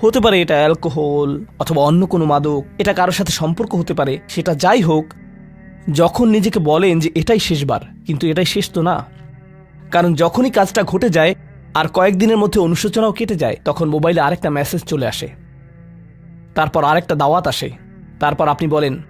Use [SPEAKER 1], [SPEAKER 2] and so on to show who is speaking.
[SPEAKER 1] হতে পারে এটা অ্যালকোহল অথবা অন্য কোনো মাদক, এটা কারোর সাথে সম্পর্ক হতে পারে, সেটা যাই হোক, যখন নিজেকে বলেন যে এটাই শেষবার, কিন্তু এটাই শেষ তো না। কারণ যখনই কাজটা ঘটে যায় আর কয়েকদিনের মধ্যে অনুশোচনাও কেটে যায়, তখন মোবাইলে আরেকটা মেসেজ চলে আসে। তারপর আরেকটা দাওয়াত আসে। তারপর আপনি বলেন